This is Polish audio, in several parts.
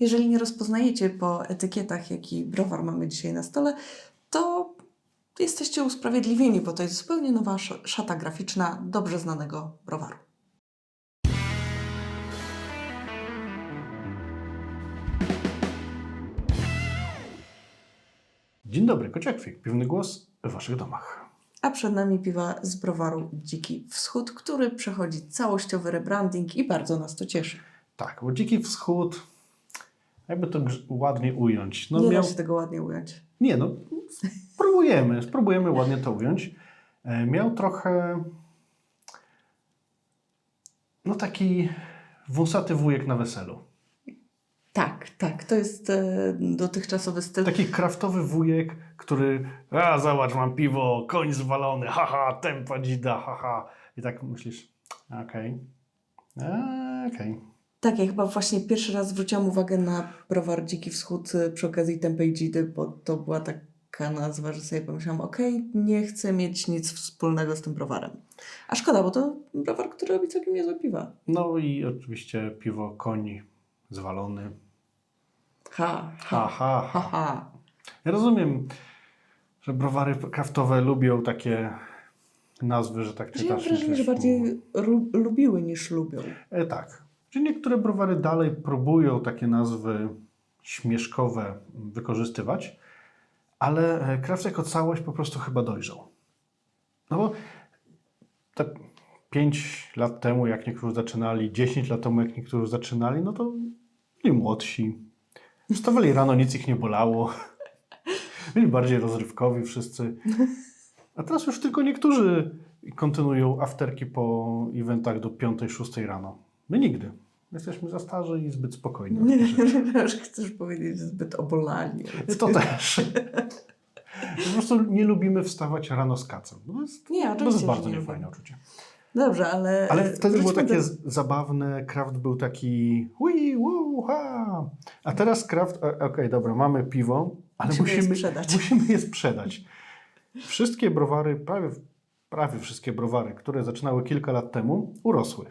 Jeżeli nie rozpoznajecie po etykietach, jaki browar mamy dzisiaj na stole, to jesteście usprawiedliwieni, bo to jest zupełnie nowa sz- szata graficzna dobrze znanego browaru. Dzień dobry, Kociakwik, piwny głos w Waszych domach. A przed nami piwa z browaru Dziki Wschód, który przechodzi całościowy rebranding i bardzo nas to cieszy. Tak, bo Dziki Wschód, jakby to ładnie ująć. No nie miał... da się tego ładnie ująć. Nie, no spróbujemy, spróbujemy ładnie to ująć. E, Miał trochę no taki wąsaty wujek na weselu. Tak, tak, to jest e, dotychczasowy styl. Taki kraftowy wujek, który a zobacz, mam piwo, koń zwalony, haha, tempa dzida, haha. I tak myślisz, okej, okay. okej. Tak, ja chyba właśnie pierwszy raz zwróciłam uwagę na browar Dziki Wschód y, przy okazji Tempej Dzidy, bo to była taka nazwa, że sobie pomyślałam, okej, nie chcę mieć nic wspólnego z tym browarem. A szkoda, bo to browar, który robi całkiem niezłe piwa. No i oczywiście piwo koń zwalony. Ha, Ha, ha, ha, ha. ha. Ja rozumiem, że browary kraftowe lubią takie nazwy, że tak Ja mam czytasz. wrażenie, że bardziej lubiły niż lubią. E, tak. Czy niektóre browary dalej próbują takie nazwy śmieszkowe wykorzystywać, ale e, Kraft jako całość po prostu chyba dojrzał. No bo te 5 lat temu, jak niektórzy zaczynali, 10 lat temu, jak niektórzy zaczynali, no to byli młodsi. Wstawali rano, nic ich nie bolało. Byli bardziej rozrywkowi wszyscy. A teraz już tylko niektórzy kontynuują afterki po eventach do 5-6 rano. My nigdy. Jesteśmy za starzy i zbyt spokojni. Nie, chcesz powiedzieć, zbyt obolali. To też. Po prostu nie lubimy wstawać rano z kacem. No To jest, Nie, to jest bardzo nie niefajne lubimy. uczucie. Dobrze, ale... Ale wtedy było takie do- zabawne, Kraft był taki ui, wu, ha. A teraz Kraft, e, okej, dobra, mamy piwo, ale Musimy je musimy, sprzedać. musimy je sprzedać. Wszystkie browary, prawie, prawie wszystkie browary, które zaczynały kilka lat temu, urosły.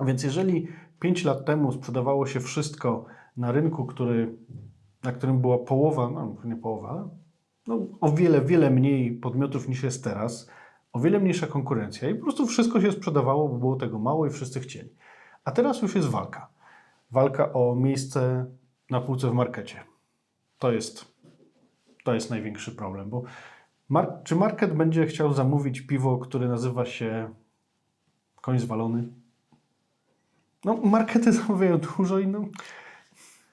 Więc jeżeli 5 lat temu sprzedawało się wszystko na rynku, który, na którym była połowa, no nie połowa, no, o wiele, wiele mniej podmiotów niż jest teraz, o wiele mniejsza konkurencja i po prostu wszystko się sprzedawało, bo było tego mało i wszyscy chcieli. A teraz już jest walka. Walka o miejsce na półce w markecie. To jest, to jest największy problem, bo mar- czy market będzie chciał zamówić piwo, które nazywa się koń zwalony? No, markety zamawiają dużo i no,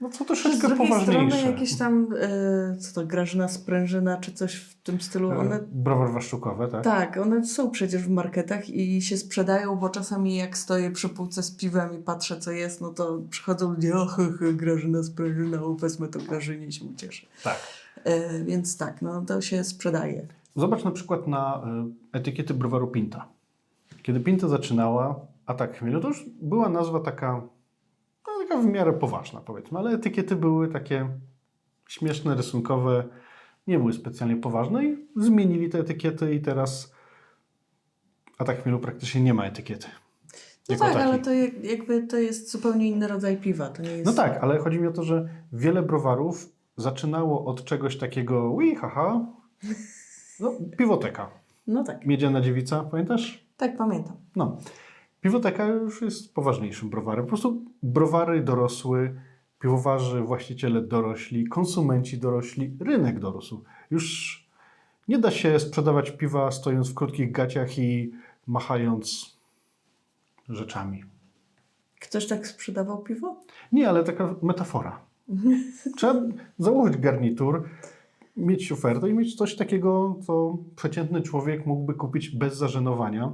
no co Z troszeczkę drugiej poważniejsze. strony jakieś tam, e, co to, Grażyna Sprężyna, czy coś w tym stylu, one... E, Browar waszczukowe, tak? Tak, one są przecież w marketach i się sprzedają, bo czasami jak stoję przy półce z piwem i patrzę co jest, no to przychodzą ludzie, och, och, Grażyna Sprężyna, o, wezmę to Grażynie się ucieszę. tak. E, więc tak, no to się sprzedaje. Zobacz na przykład na etykiety browaru Pinta. Kiedy Pinta zaczynała, Atak Chmielu, to już była nazwa taka, no, taka w miarę poważna powiedzmy, ale etykiety były takie śmieszne, rysunkowe, nie były specjalnie poważne i zmienili te etykiety i teraz Atak Chmielu praktycznie nie ma etykiety. No tak, taki. ale to jak- jakby to jest zupełnie inny rodzaj piwa. To nie jest... No tak, ale chodzi mi o to, że wiele browarów zaczynało od czegoś takiego, ui, haha, no, piwoteka. No tak, Miedziana dziewica, pamiętasz? tak pamiętam. No. Piwoteka już jest poważniejszym browarem. Po prostu browary dorosły, piwowarzy, właściciele dorośli, konsumenci dorośli, rynek dorósł. Już nie da się sprzedawać piwa stojąc w krótkich gaciach i machając rzeczami. Ktoś tak sprzedawał piwo? Nie, ale taka metafora. Trzeba założyć garnitur, mieć ofertę i mieć coś takiego, co przeciętny człowiek mógłby kupić bez zażenowania.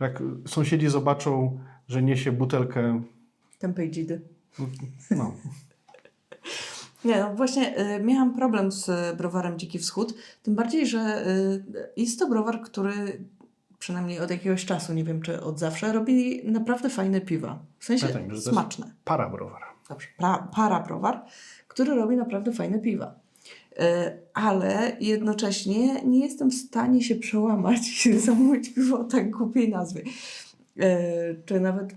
Jak sąsiedzi zobaczą, że niesie butelkę, Tempej dzidy. no, Nie, no właśnie y, miałam problem z y, browarem Dziki Wschód, tym bardziej, że y, jest to browar, który przynajmniej od jakiegoś czasu, nie wiem czy od zawsze, robi naprawdę fajne piwa. W sensie Pamiętajmy, że to jest- smaczne. para browar. Dobrze, pra, para browar, który robi naprawdę fajne piwa. Y, Ale jednocześnie nie jestem w stanie się przełamać i zamówić piwo o tak głupiej nazwie. E, czy nawet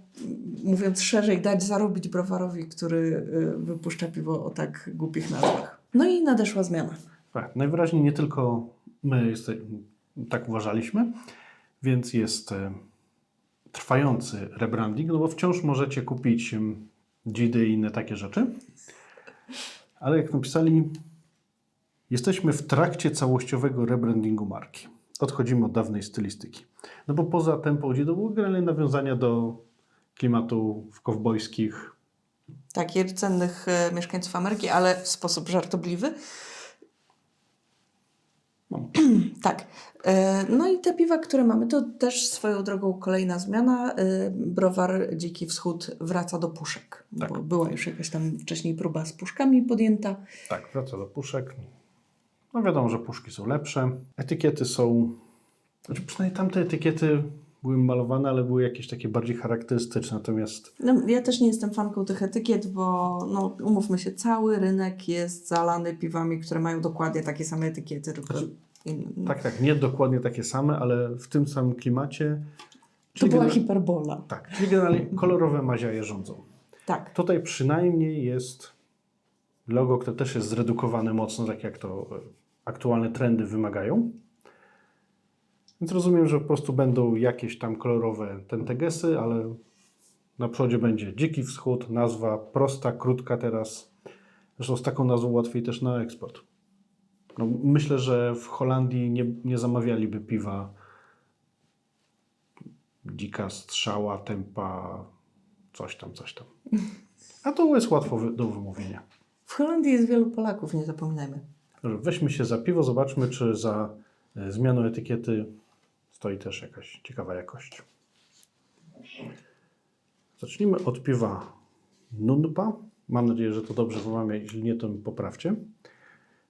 mówiąc szerzej, dać zarobić browarowi, który e, wypuszcza piwo o tak głupich nazwach. No i nadeszła zmiana. Tak, najwyraźniej nie tylko my tak uważaliśmy, więc jest e, trwający rebranding, no bo wciąż możecie kupić dzidy i inne takie rzeczy. Ale jak napisali, jesteśmy w trakcie całościowego rebrandingu marki. Odchodzimy od dawnej stylistyki. No bo poza tempo dzidy były generalnie nawiązania do klimatu w kowbojskich. Tak, rdzennych e, mieszkańców Ameryki, ale w sposób żartobliwy. No. tak. E, No i te piwa, które mamy, to też swoją drogą kolejna zmiana. E, Browar Dziki Wschód wraca do puszek, Tak. bo była już jakaś tam wcześniej próba z puszkami podjęta. Tak, wraca do puszek. No wiadomo, że puszki są lepsze. Etykiety są. Znaczy przynajmniej tamte etykiety były malowane, ale były jakieś takie bardziej charakterystyczne. Natomiast No, ja też nie jestem fanką tych etykiet, bo no, umówmy się, cały rynek jest zalany piwami, które mają dokładnie takie same etykiety, tylko Znaczy, inne. tak, tak, nie dokładnie takie same, ale w tym samym klimacie. To była hiperbola. tak, czyli generalnie kolorowe maziaje rządzą. Tak. Tutaj przynajmniej jest logo, które też jest zredukowane mocno, tak jak to e, aktualne trendy wymagają. Więc rozumiem, że po prostu będą jakieś tam kolorowe tentegesy, ale na przodzie będzie Dziki Wschód, nazwa prosta, krótka teraz. Zresztą z taką nazwą łatwiej też na eksport. No, myślę, że w Holandii nie, nie zamawialiby piwa dzika strzała, tempa, coś tam, coś tam. A to jest łatwo do wymówienia. W Holandii jest wielu Polaków, nie zapominajmy. Weźmy się za piwo, zobaczmy, czy za e, zmianą etykiety stoi też jakaś ciekawa jakość. Zacznijmy od piwa Nunpa. Mam nadzieję, że to dobrze wymawiam, jeśli nie, to mi poprawcie.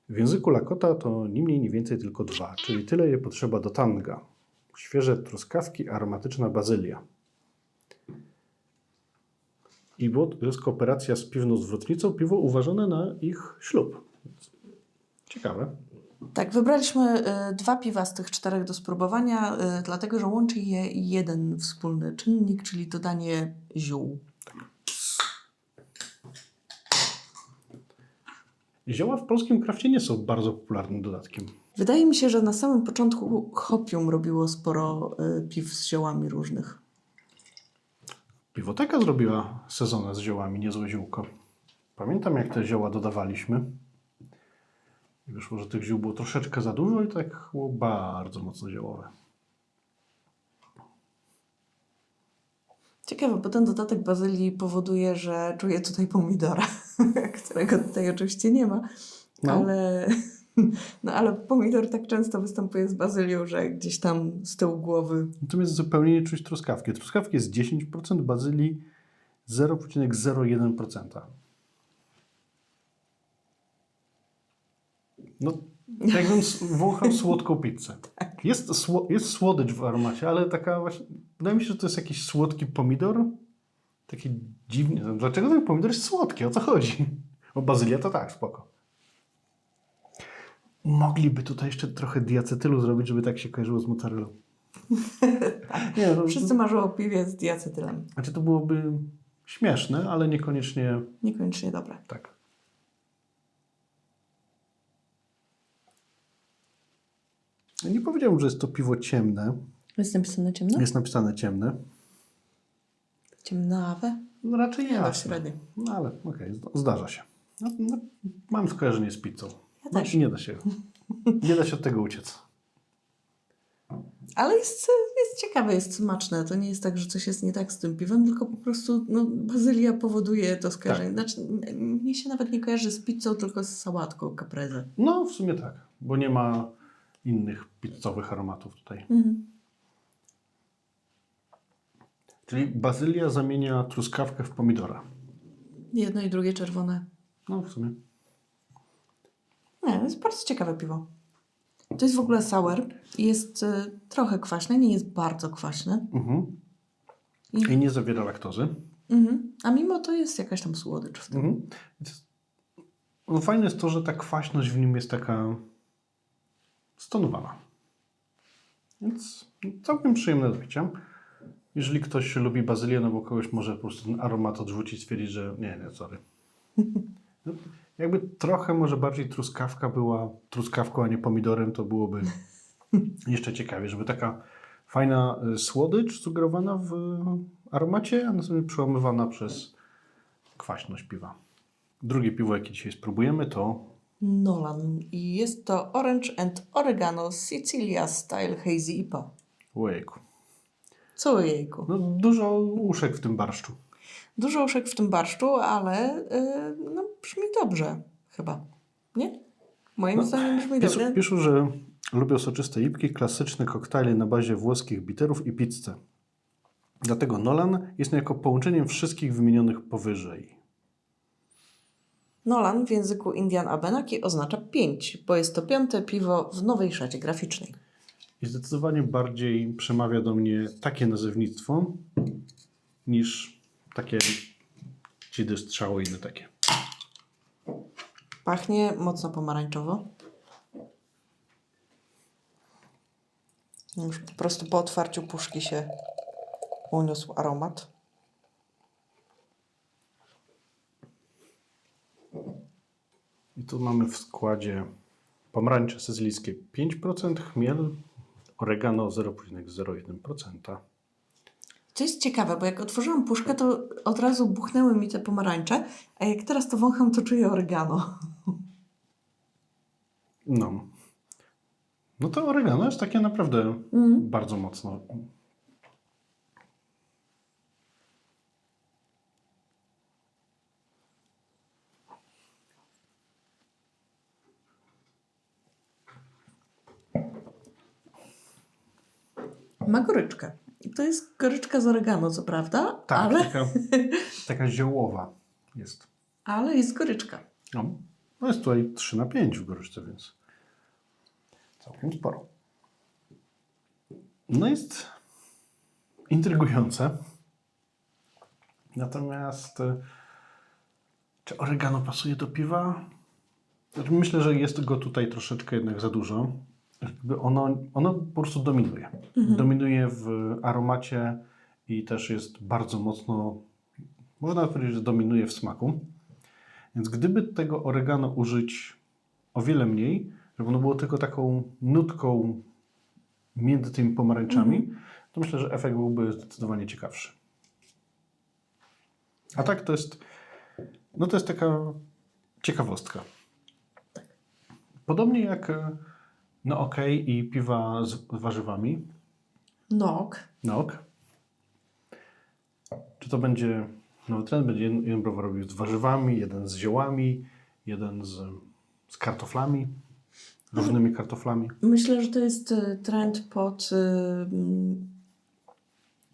W języku Lakota to ni mniej, ni więcej tylko dwa, czyli tyle je potrzeba do tanga. Świeże truskawki, aromatyczna bazylia. I było, to jest kooperacja z piwną zwrotnicą, piwo uważane na ich ślub. Ciekawe. Tak, wybraliśmy y, dwa piwa z tych czterech do spróbowania, y, dlatego że łączy je jeden wspólny czynnik, czyli dodanie ziół. Zioła w polskim krafcie nie są bardzo popularnym dodatkiem. Wydaje mi się, że na samym początku Hopium robiło sporo y, piw z ziołami różnych. Piwoteka zrobiła sezonę z ziołami, niezłe ziółko. Pamiętam, jak te zioła dodawaliśmy. I wyszło, że tych ziół było troszeczkę za dużo i tak było bardzo mocno ziołowe. Ciekawe, bo ten dodatek bazylii powoduje, że czuję tutaj pomidora, którego tutaj oczywiście nie ma, No. ale, no, ale pomidor tak często występuje z bazylią, że gdzieś tam z tyłu głowy Natomiast zupełnie nie czuć truskawki. Truskawki jest 10%, bazylii 0,01%. No, jakbym wąchał słodką pizzę. Jest, sło, jest słodycz w aromacie, ale taka właśnie... Wydaje mi się, że to jest jakiś słodki pomidor. Taki dziwny. Dlaczego ten pomidor jest słodki? O co chodzi? Bo bazylia to tak, spoko. Mogliby tutaj jeszcze trochę diacetylu zrobić, żeby tak się kojarzyło z mozzarellą. Nie, no, Wszyscy marzą o piwie z diacetylem. znaczy to byłoby śmieszne, ale niekoniecznie Niekoniecznie dobre. tak. Nie powiedziałbym, że jest to piwo ciemne. Jest napisane ciemno? Jest napisane ciemne. Ciemnawe? No raczej Nie, no średnie. No ale okej, zda- zdarza się. No, no, mam skojarzenie z pizzą. Ja No, też. nie da się. Nie da się od tego uciec. Ale jest, jest ciekawe, jest smaczne. To nie jest tak, że coś jest nie tak z tym piwem, tylko po prostu no, bazylia powoduje to skojarzenie. Tak. Znaczy, mnie się nawet nie kojarzy z pizzą, tylko z sałatką caprese. No w sumie tak, bo nie ma innych pizzowych aromatów tutaj. Mhm. Czyli bazylia zamienia truskawkę w pomidora. Jedno i drugie czerwone. No w sumie. Nie, jest bardzo ciekawe piwo. To jest w ogóle sour. Jest y, trochę kwaśne, nie jest bardzo kwaśne. Mhm. I, I nie zawiera laktozy. mhm. A mimo to jest jakaś tam słodycz w tym. Mhm. Więc- No, fajne jest to, że ta kwaśność w nim jest taka stonowana. Więc całkiem przyjemne do picia. Jeżeli ktoś lubi bazylię, no bo kogoś może po prostu ten aromat odrzucić, stwierdzić, że nie, nie, sorry. No, jakby trochę może bardziej truskawka była truskawką, a nie pomidorem, to byłoby jeszcze ciekawie, żeby taka fajna y, słodycz sugerowana w aromacie, a następnie przełamywana przez kwaśność piwa. Drugie piwo, jakie dzisiaj spróbujemy, to Nolan. I jest to Orange and Oregano Sicilia Style Hazy IPA. ojejku. Co jejku. No, dużo uszek w tym barszczu. Dużo uszek w tym barszczu, ale yy, no, brzmi dobrze chyba. Nie? Moim No, zdaniem brzmi Pisu, dobrze. piszą, że lubią soczyste ipki, klasyczne koktajle na bazie włoskich biterów i pizzę. Dlatego Nolan jest niejako połączeniem wszystkich wymienionych powyżej. Nolan w języku Indian Abenaki oznacza pięć, bo jest to piąte piwo w nowej szacie graficznej. I zdecydowanie bardziej przemawia do mnie takie nazewnictwo niż takie cidy strzały inne takie. Pachnie mocno pomarańczowo. Już po prostu po otwarciu puszki się uniósł aromat. I tu mamy w składzie pomarańcze sycylijskie 5%, chmiel, oregano 0,01%. Co jest ciekawe, bo jak otworzyłam puszkę, to od razu buchnęły mi te pomarańcze, a jak teraz to wącham, to czuję oregano. No. No to oregano jest takie naprawdę Mhm. bardzo mocno. Ma goryczkę. I To jest goryczka z oregano, co prawda, Tak, ale, taka, taka ziołowa jest. ale jest goryczka. No, no jest tutaj 3 na 5 w goryczce, więc całkiem sporo. No jest intrygujące. Natomiast e, czy oregano pasuje do piwa? Znaczy, Myślę, że jest go tutaj troszeczkę jednak za dużo. Jakby ono, ono po prostu dominuje. Dominuje w aromacie i też jest bardzo mocno, można powiedzieć, że dominuje w smaku. Więc gdyby tego oregano użyć o wiele mniej, żeby ono było tylko taką nutką między tymi pomarańczami, to myślę, że efekt byłby zdecydowanie ciekawszy. A tak to jest, no to jest taka ciekawostka. Podobnie jak e, no OK i piwa z warzywami, Nok. Nok. Czy to będzie nowy trend? Będzie jeden, jeden browar robił z warzywami, jeden z ziołami, jeden z, z kartoflami, różnymi kartoflami. Myślę, że to jest e, trend pod mm,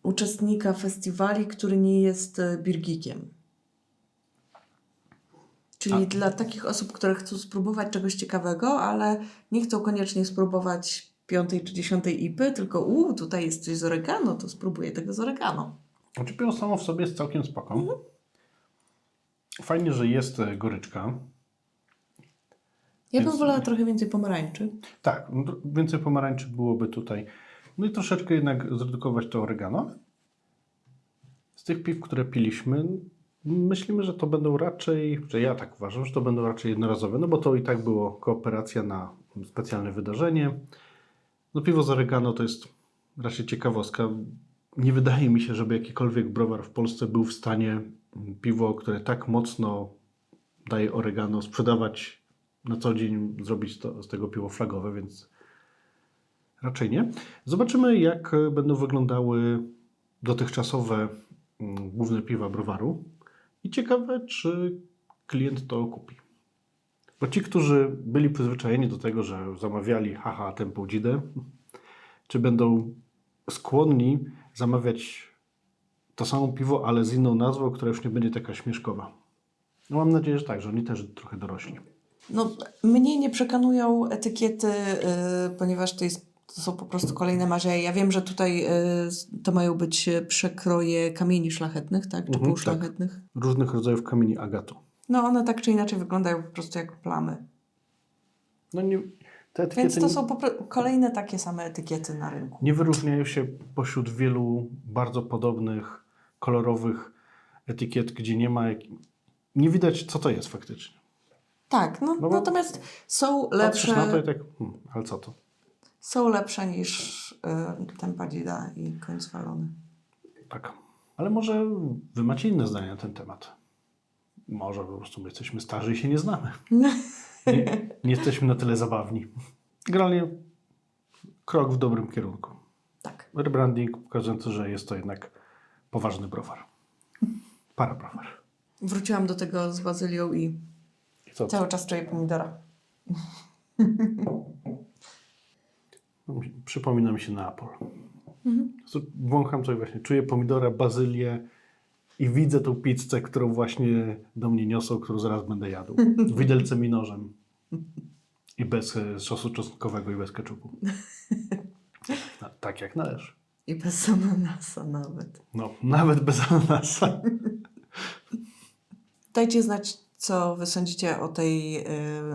uczestnika festiwali, który nie jest e, birgikiem. Czyli A. dla takich osób, które chcą spróbować czegoś ciekawego, ale nie chcą koniecznie spróbować piątej czy dziesiątej ipy, tylko u, tutaj jest coś z oregano, to spróbuję tego z oregano. Znaczy piwo samo w sobie jest całkiem spoko. Fajnie, że jest e, goryczka. Ja bym Więc- wolała trochę więcej pomarańczy. Tak, no więcej pomarańczy byłoby tutaj. No i troszeczkę jednak zredukować to oregano. Z tych piw, które piliśmy, myślimy, że to będą raczej, że ja tak uważam, że to będą raczej jednorazowe, no bo to i tak było kooperacja na specjalne wydarzenie. No piwo z oregano to jest raczej ciekawostka. Nie wydaje mi się, żeby jakikolwiek browar w Polsce był w stanie piwo, które tak mocno daje oregano, sprzedawać na co dzień, zrobić to, z tego piwo flagowe, więc raczej nie. Zobaczymy, jak będą wyglądały dotychczasowe mm, główne piwa browaru i ciekawe, czy klient to kupi. Bo ci, którzy byli przyzwyczajeni do tego, że zamawiali haha tempą dzidę, czy będą skłonni zamawiać to samo piwo, ale z inną nazwą, która już nie będzie taka śmieszkowa. No mam nadzieję, że tak, że oni też trochę dorośli. No, mnie nie przekonują etykiety, y, ponieważ to, jest, to są po prostu kolejne marzenia. Ja wiem, że tutaj y, to mają być y, przekroje kamieni szlachetnych, tak? Czy Mhm, półszlachetnych. Różnych rodzajów kamieni agatu. No one tak czy inaczej wyglądają po prostu jak plamy. No nie, Te etykiety Więc to nie, są kolejne takie same etykiety na rynku. nie wyróżniają się pośród wielu bardzo podobnych, kolorowych etykiet, gdzie nie ma. Nie widać, co to jest faktycznie. Tak, no, No natomiast są Patrzysz lepsze, na to i tak, hmm, ale co to? Są lepsze niż y, Tempadzida i koń zwalony. Tak. Ale może wy macie inne zdanie na ten temat. Może po prostu my jesteśmy starzy i się nie znamy. Nie, nie jesteśmy na tyle zabawni. Generalnie krok w dobrym kierunku. tak. Rebranding pokazujący, że jest to jednak poważny browar. Parabrowar. Wróciłam do tego z bazylią i I cały czas czuję pomidora. Przypomina mi się Neapol. Mhm. Wącham coś właśnie. Czuję pomidora, bazylię i widzę tą pizzę, którą właśnie do mnie niosą, którą zaraz będę jadł. Widelcem i nożem. I bez e, sosu czosnkowego i bez keczupu. No, tak jak należy. I bez ananasa nawet. No, nawet bez ananasa. Dajcie znać, co wy sądzicie o tej y,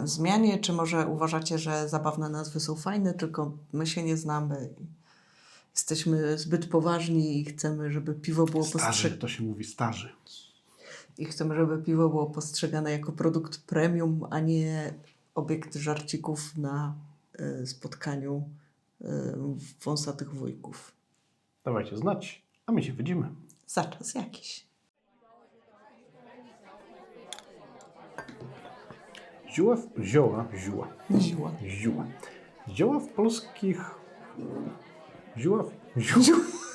zmianie. Czy może uważacie, że zabawne nazwy są fajne, tylko my się nie znamy. i Jesteśmy zbyt poważni i chcemy, żeby piwo było Starzy, postrzegane. to się mówi starzy. I chcemy, żeby piwo było postrzegane jako produkt premium, a nie obiekt żarcików na y, spotkaniu y, wąsatych wujków. Dawajcie znać, a my się widzimy. Za czas jakiś. Zioła, w- zioła, zioła, Ziła. zioła. Zioła w polskich... Zioła, w- zioła,